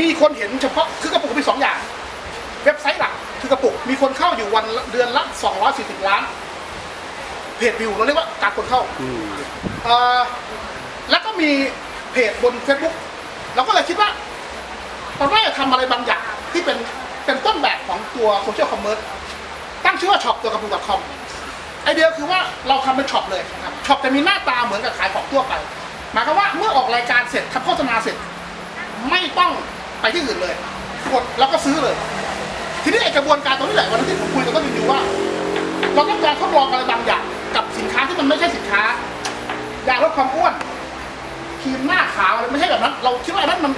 มีคนเห็นเฉพาะคือกระปุกมีสองอย่าง เว็บไซต์หลักคือกระปุกมีคนเข้าอยู่วันละเดือนละ240ล้าน เพจวิวเราเรียกว่าการคนเข้าอืมเอ่อแล้วก็มีเพจบน Facebook เราก็เลยคิดว่าเราน่าจะทำอะไรบางอย่างที่เป็นเป็นต้นแบบของตัวโซเชียลคอมเมอร์สตั้งชื่อว่าช็อปตัวกระปุก .com ไอเดียคือว่าเราทำเป็นช็อปเลยนะครับช็อปจะมีหน้าตาเหมือนกับขายของทั่วไปหมายความว่าเมื่อออกรายการเสร็จทำโฆษณาเสร็จ ไม่ต้อง ไปที่อื่นเลยกดแล้วก็ซื้อเลย ทีนี้ไอกระบวนการตรงนี้แหละวันนั้ที่ผมคุยกับต้นวิวว่า เราต้องการทดลองอะไรบางอย่างกับสินค้าที่มันไม่ใช่สินค้ายาลดความอ้วนครีมหน้าขาวอะไรไม่ใช่แบบนั้น เราคิดว่าอันนั้นมัน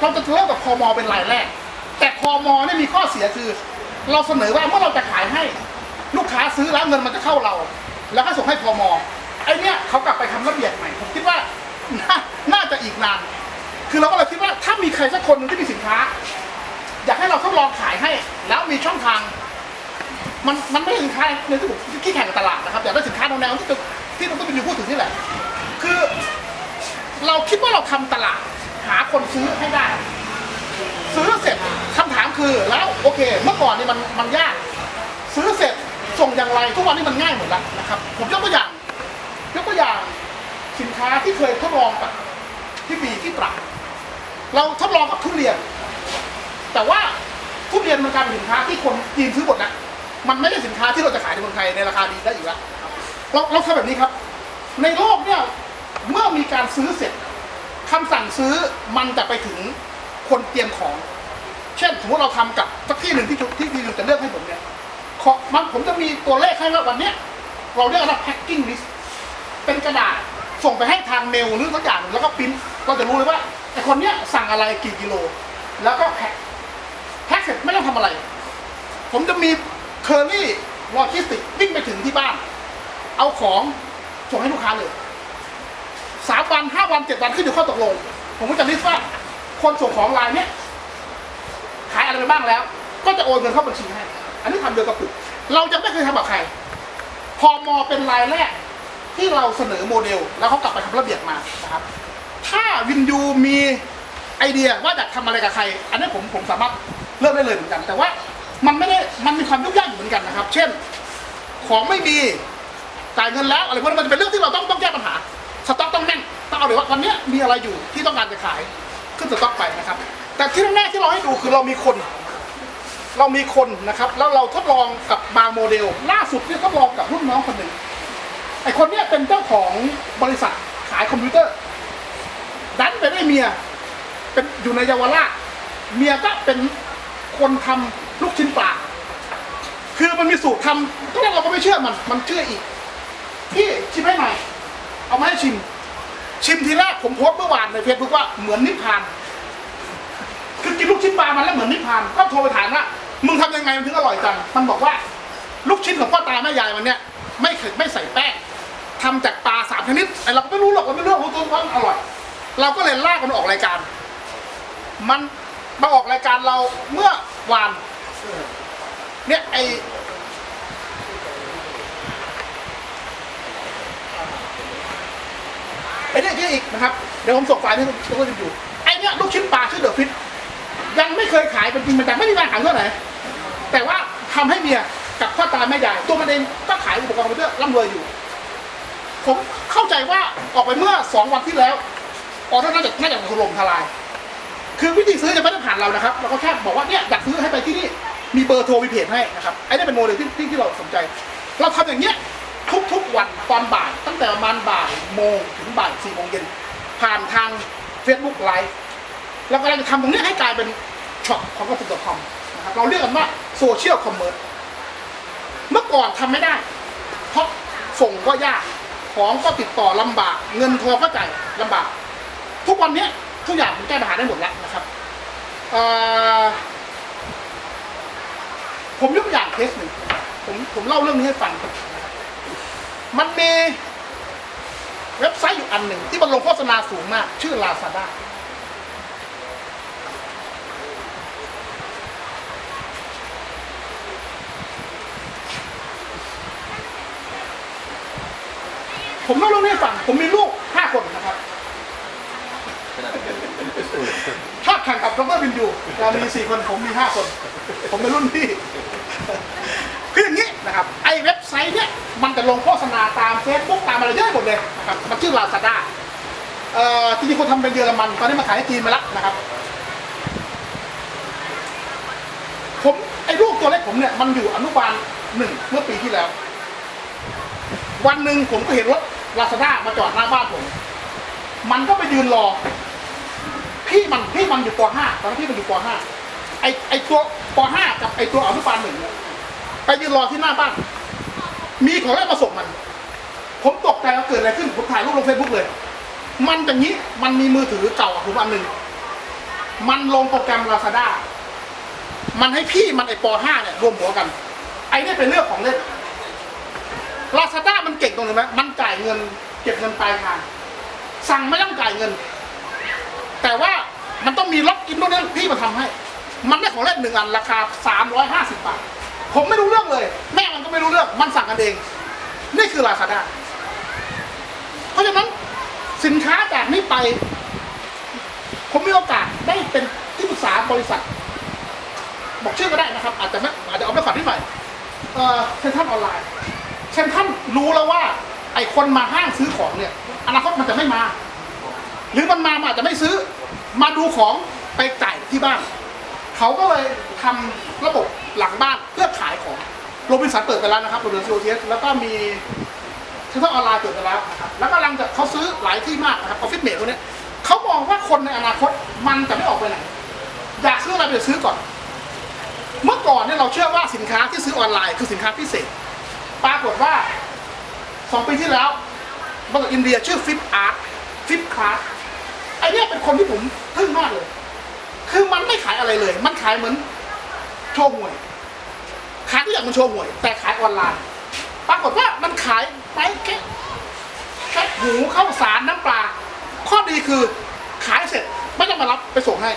เราจะเริ่มกับพมเป็นรายแรก แต่พมเนี่ยมีข้อเสียคือ เราเสนอว่าเมื่อเราจะขายให้ ลูกค้าซื้อแล้วเงินมันจะเข้าเรา แล้วก็ส่งให้พมไอเนี้ยเขากลับไปทำระเบียบใหม่ผมคิดว่าน่าน่าจะอีกนาน คือเราก็เลยคิดว่าถ้ามีใครสักคนหนึงที่มีสินค้า อยากให้เราทดลองขายให้ แล้วมีช่องทาง มันมันไม่ใช่สินค้าในที่ผมที่แข่งกับตลาดนะครับอยากได้สินค้าแนวๆที่จะที่เราต้องไปดูพูดถึงนี่แหละ คือ เราคิดว่าเราทำตลาด หาคนซื้อให้ได้ ซื้อเสร็จคำถามคือแล้วโอเค เมื่อก่อนนี่มันมันยาก ซื้อเสร็จส่งอย่างไรทุกวันนี้มันง่ายหมดแล้วนะครับผมยกตัวอย่างยกตัวอย่างสินค้าที่เคยทดลองกับที่บีที่ตราด เราทดลองกับทุเรียน แต่ว่าทุเรียนมันกลายเป็นสินค้าที่คนจีนซื้อหมดแล้วมันไม่ใช่สินค้าที่เราจะขายในเมืองไทยในราคาดีได้อีกแล้วเราเราทำแบบนี้ครับ ในโลกเนี่ยเมื่อมีการซื้อเสร็จคำสั่งซื้อมันจะไปถึงคนเตรียมของ เช่นสมมติเราทำกับสักที่หนึ่งที่ที่ที่จะเลือกให้ผมเนี่ยขอมันผมจะมีตัวเลขให้ว่าวันเนี้ยเราเรียกว่า packing list เป็นกระดาษส่งไปให้ทางเมลหรือสักอย่างแล้วก็ปริ้นเราจะรู้เลยว่าไอคนเนี้ยสั่งอะไรกี่กิโล แล้วก็แพ็คแพ็คเสร็จไม่ต้องทำอะไร ผมจะมีเคอรี่โลจิสติกวิ่งไปถึงที่บ้าน เอาของส่งให้ลูกค้าเลยสามวันห้าวันเจ็ดวันขึ้นอยู่ข้อตกลง ผมก็จะลิสต์ว่าคนส่งของรายเนี้ยขายอะไรไปบ้างแล้ว ก็จะโอนเงินเข้าบัญชีให้ อันนี้ทำเดียวกับปุกเราจะไม่เคยทำกับใคร พอมอเป็นรายแรกที่เราเสนอโมเดล แล้วเขากลับไปทำระเบียบมานะครับ ถ้าวินยูมีไอเดียว่าอยากทำอะไรกับใคร อันนี้ผมผมสามารถเริ่มได้เลยเหมือนกัน แต่ว่ามันไม่ได้มันมีความยุ่งยากอยู่เหมือนกันนะครับ เช่น ของไม่มีจ่ายเงินแล้วอะไรพวกนี้มันจะเป็นเรื่องที่เราต้องต้องแก้ปัญหา สต็อกต้องแน่นต้องเอาเลยว่าวันนี้มีอะไรอยู่ที่ต้องการจะขายขึ้นสต็อกไปนะครับ แต่ที่แน่ที่เราให้ดูคือเรามีคน เรามีคนนะครับ แล้วเราทดลองกับบางโมเดล ล่าสุดเนี่ยทดลองกับรุ่นน้องคนหนึ่งไอคนเนี้ยเป็นเจ้าของบริษัทขายคอมพิวเตอร์ ได้เมีย เป็นอยู่ในเยาวราชเมียก็เป็นคนทำลูกชิ้นปลาคือมันมีสูตรทำตอนแรกเราก็ไม่เชื่อมัน มันเชื่ออีกพี่ชิมให้หน่อยเอามาให้ชิม ชิมทีแรกผมโพสเมื่อวานในเฟซบุ๊กว่าเหมือนนิพพาน คือกินลูกชิ้นปลามันแล้วเหมือนนิพพาน ก็โทรไปถามว่ามึงทำยังไงมันถึงอร่อยจัง มันบอกว่า ลูกชิ้นของพ่อตาแม่ยายมันเนี่ยไม่เผ็ดไม่ใส่แป้งทำจากปลาสามชนิดไอเราก็ไม่รู้หรอกเราไม่รู้รู้ตัวว่ามันอร่อย เราก็เลยลากมันออกรายการ มันมาออกรายการเราเมื่อวาน เนี่ยไอไอเนี่ยที่อีกนะครับ เดี๋ยวผมส่งไฟล์ให้ทุกคนดูไอเนี่ยลูกชิ้นปลาชื่อเดอะฟิตยังไม่เคยขายเป็นจริงเป็นจังไม่มีการขายเท่าไหร่แต่ว่าทำให้เมียกับพ่อตาแม่ยายตัวมันเองก็ขายอุปกรณ์คอมพิวเตอร์ร่ำรวยอยู่ ผมเข้าใจว่าออกไปเมื่อสองวันที่แล้ว ออเดอร์น่าจะน่าจะถล่มทลาย คือวิธีซื้อจะไม่ได้ผ่านเรานะครับ เราก็แค่บอกว่าเนี่ยอยากซื้อให้ไปที่นี่ มีเบอร์โทรมีเพจให้นะครับ ไอ้นี่เป็นโมเดลที่ที่ที่เราสนใจ เราทำอย่างเงี้ยทุกๆวันตอนบ่ายตั้งแต่ประมาณบ่ายโมงถึงบ่ายสี่โมงเย็นผ่านทาง Facebook ไลฟ์เรากำลังจะทำตรงนี้ให้กลายเป็นช็อปของกระปุกคอมนะครับเราเรียกกันว่าโซเชียลคอมเมอร์เมื่อก่อนทำไม่ได้ เพราะส่งก็ยาก ของก็ติดต่อลำบาก เงินทองก็จ่ายลำบาก ทุกวันนี้ทุกอย่างมันแก้ปัญหาได้หมดแล้วนะครับผมยกตัวอย่างเคสหนึ่งผมผมเล่าเรื่องนี้ให้ฟัง มันมีเว็บไซต์อยู่อันหนึ่ง ที่มันลงโฆษณาสูงมาก ชื่อ Lazada ผมเล่าเรื่องนี้ให้ฟัง ผมมีลูก ห้าคนนะครับชอบแข่งกับดรวินยูเรามีสี่คนผมมีห้าคน ผมเป็นรุ่นพี่คืออย่างนี้นะครับไอ้เว็บไซต์เนี่ยมันจะลงโฆษณาตามเฟซบุ๊กตามอะไรเยอะหมดเลยนะครับมันชื่อ Lazada เอ่อจริงๆคนทำเป็นเยอรมันตอนนี้มาขายให้จีนไปแล้วนะครับผมไอ้ลูกตัวเล็กผมเนี่ยมันอยู่อนุบาลหนึ่งเมื่อปีที่แล้ว วันหนึ่งผมก็เห็นรถลาซาด้ามาจอดหน้าบ้านผม มันก็ไปยืนรอ พี่มันพี่มันอยู่ป .5 ตอนนั้นพี่มันอยู่ป .5 ไอไอตัวป .5 กับไอตัวอนุบาลหนึ่งเนี่ยไปยืนรอที่หน้าบ้าน มีของเล่นมาส่งมัน ผมตกใจว่าเกิดอะไรขึ้น ผมถ่ายรูปลงเฟซบุ๊กเลย มันอย่างนี้ มันมีมือถือเก่าของผมอันหนึ่ง มันลงโปรแกรมลาซาด้ามันให้พี่มันไอป .5 เนี่ยรวมหัวกัน ไอเนี่ยเป็นเรื่องของเล่นลาซาด้ามันเก่งตรงไหนไหมมันจ่ายเงิน เก็บเงินปลายทาง สั่งไม่ต้องจ่ายเงิน แต่ว่ามันต้องมีล็อกอินตรงนี้พี่มาทำให้ มันได้ของเล่นหนึ่งอันราคา 350 บาท ผมไม่รู้เรื่องเลย แม่มันก็ไม่รู้เรื่อง มันสั่งกันเอง นี่คือลาซาด้ เพราะฉะนั้นสินค้าจากนี้ไป ผมมีโอกาสได้เป็นที่ปรึกษาบริษัท บอกชื่อก็ได้นะครับ อาจจะไม่อาจจะเอาไปขอที่ใหม่เอ่อเซ็นทรัลออนไลน์เช่นท่านรู้แล้วว่า ไอ้คนมาห้างซื้อของเนี่ยอนาคตมันจะไม่มา หรือมันมาอาจจะไม่ซื้อ มาดูของไปจ่ายที่บ้าน เขาก็เลยทำระบบหลังบ้านเพื่อขายของโรบินสันเปิดไปแล้วนะครับโรบินสันโอเทสแล้วก็มีเซ็นทรัลออนไลน์เปิดไปแล้วนะครับแล้วก็กำลังจะเขาซื้อหลายที่มากนะครับออฟฟิศเมดพวกนี้เขามองว่าคนในอนาคตมันจะไม่ออกไปไหนอยากซื้ออะไรไปซื้อก่อน เมื่อก่อนเนี่ยเราเชื่อว่าสินค้าที่ซื้อออนไลน์คือสินค้าพิเศษ ปรากฏว่าสองปีที่แล้วบริษัทอินเดียชื่อฟิปอาร์ตฟิปคลาส ไอเนี้ยเป็นคนที่ผมทึ่งมากเลย คือมันไม่ขายอะไรเลย มันขายเหมือนโชว์หวย ขายทุกอย่างมันโชว์หวย แต่ขายออนไลน์ ปรากฏว่ามันขายไปแค่แค่หมูข้าวสารน้ำปลา ข้อดีคือขายเสร็จไม่ต้องมารับไปส่งให้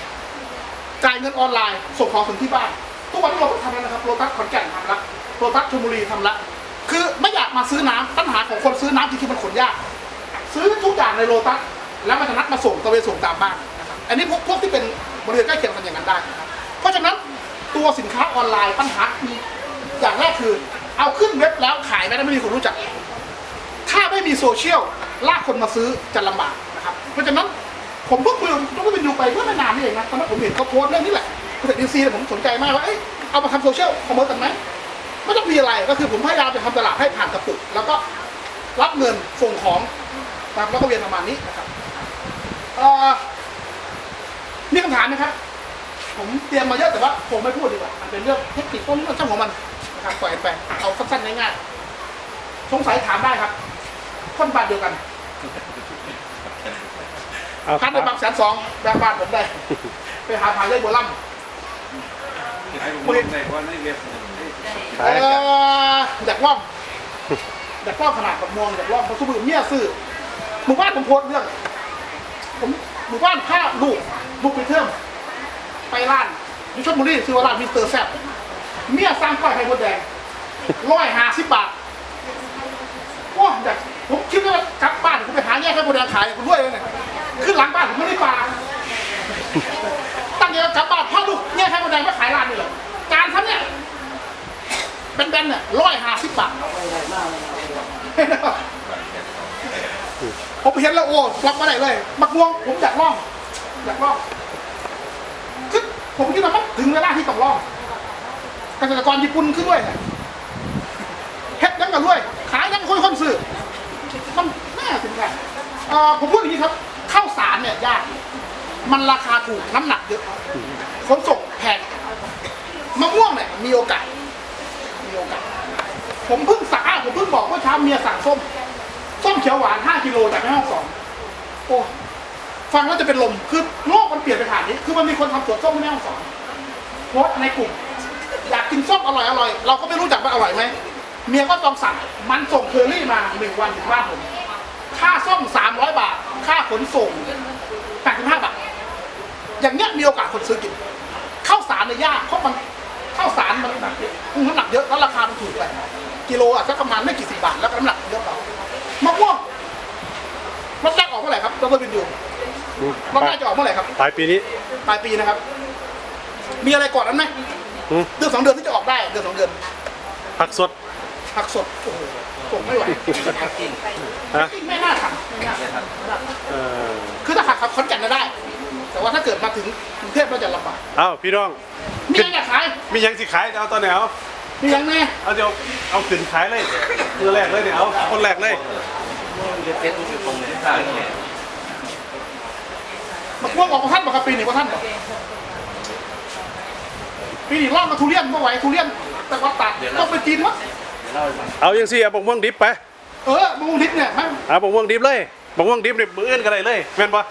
จ่ายเงินออนไลน์ส่งของถึงที่บ้าน ทุกวันนี้เราก็ทำแล้วนะครับโรตัสขอนแก่นทำละโรตัสชลบุรีทำละคือไม่อยากมาซื้อน้ำปัญหาของคนซื้อน้ำจริงๆมันขนยาก ซื้อทุกอย่างในโรตัส แล้วมันจะนัดมาส่งตะเวนส่งตามบ้านนะครับอันนี้พวกพวกที่เป็นบริเวณใกล้เคียงกันอย่างนั้นได้นะครับเพราะฉะนั้นตัวสินค้าออนไลน์ปัญหามีอย่างแรกคือ เอาขึ้นเว็บแล้วขายไม่ได้ไม่มีคนรู้จัก ถ้าไม่มีโซเชียลลากคนมาซื้อจะลำบากนะครับเพราะฉะนั้นผมเพิ่งคุยกับดรวินยูไปเมื่อไม่นานนี่เองนะตอนนั้นผมเห็นเขาโพสเรื่องนี้แหละคุณเศรษฐีซีผมสนใจมากว่าเอ้ยเอามาทำโซเชียลคอมเมอร์กันไหมไม่ต้องมีอะไรก็คือผมพยายามจะทำตลาดให้ผ่านกระปุก แล้วก็รับเงินส่งของตามแล้วก็เวียนประมาณนี้นะครับ เอ่อมีคำถามไหมครับ ผมเตรียมมาเยอะแต่ว่าผมไม่พูดดีกว่า มันเป็นเรื่องเทคนิคต้นเรื่องช่างของมันนะครับปล่อยไปเอาสั้นๆง่ายๆสงสัยถามได้ครับคนบ้านเดียวกันเอาคพัรันบในบางแสนสองแบงบ้านผมได้ ไปหาผ่านเลยบัวล่ให้ผมลงในว่าในเว็บเนี่ยำใช่เอ่ออยากล่องอยากล่องขนาดกับมองอยากล่องเพราะสมือเมียซื้อหมู่บ้านผมโพสต์เรื่อง ผมหมู่บ้านผ้าลูกลูกไปเทิมไปร้านอยุชลบุรีซื้อว่าร้านมิสเตอร์แซ่บเมียสร้างก้อยไข่มดแดงร้อยห้าสิบบาทโอ้อยากผมคิดว่ากลับบ้านผมไปหาแยกไข่มดแดงขายผมรวยเลยเนี่ยขึ้นหลังบ้านผมไม่ได้ปลาตั้งใจจะกลับบ้านพ่อลูกเนี่ยให้คนแดงมาขายร้านนี่เลยการทำเนี่ยเป็นแบนเนี่ยร้อยห้าสิบบาท ผมเห็นแล้วโอ้รับมาได้เลยมักม่วงผมอยากลองอยากลองคือผมคิดว่ามันถึงเวลาที่ต้องลองเกษตรกรญี่ปุ่นขึ้นด้วยเฮ็ดยังกันด้วย ขายยังคนคนซื้อมันน่าสนใจเอ่อผมพูดอย่างนี้ครับข้าวสารเนี่ยยากมันราคาถูกน้ำหนักเยอะขนส่งแพงมะม่วงเนี่ยมีโอกาสมีโอกาส ผมเพิ่งสั่งผมเพิ่งบอกว่าช้าเมียสั่งส้ม เขียวหวาน 5 กิโลจากแม่ห้องสอนโอ้ฟังแล้วจะเป็นลมคือโลกมันเปลี่ยนไปขนาดนี้ คือมันมีคนทำสวนส้มที่แม่ห้องสอนโพสในกลุ่มอยากกินส้มอร่อยอร่อยเราก็ไม่รู้จักว่าอร่อยไหมเมียก็ต้องสั่งมันส่งเคอรี่มาหนึ่งวันถึงบ้านผมค่าส้ม300บาท ค่าขนส่ง85บาท อย่างเงี้ยมีโอกาสคนซื้อกินข้าวสารเนี่ยากเพราะมันข้าวสารมันหนักเยอะน้ำหนักเยอะแล้วราคามันถูกไปกิโลอะสักประมาณไม่กี่สิบบาทแล้วก็น้ำหนัก ดรวินยูรอบหน้าจะออกเมื่อไหร่ครับปลายปีนี้ ปลายปีนะครับ มีอะไรก่อนนั้นไหมอืม เดือนสองเดือนที่จะออกได้เดือนสองเดือนผักสดผักสดโอ้โหส่งไม่ไหวฮะไม่น่าทำไม่น่าทำเออคือถ้าขับขับขอนแก่นน่ะได้ แต่ว่าถ้าเกิดมาถึงกรุงเทพเราจะลำบากเอ้าพี่น้อง มีอะไรอยากขายมีหยังสิขายเอาตอนไหนเอามียังแน่เอาเดี๋ยวเอาขึ้นขายเลยมือแรกเลยเนี่ยเอาคนแรกเลยเฟซบุ๊กอยู่ตรงไหนใช่เนี่ย มาพวกออกของท่านบอกครับปีนี้ว่าท่านบอกปีนี้ล่องมาทุเรียนเมื่อไหวทุเรียนแต่ว่าตัดต้องไปจีนวะเล่าให้ฟังเอายังสิเอาบกม่วงดิบไปเออมงทิพย์เนี่ยมันเอาบกม่วงดิบเลยบกม่วงดิบเนี่ยมืออื่นกันเลยเลยแม่นปะ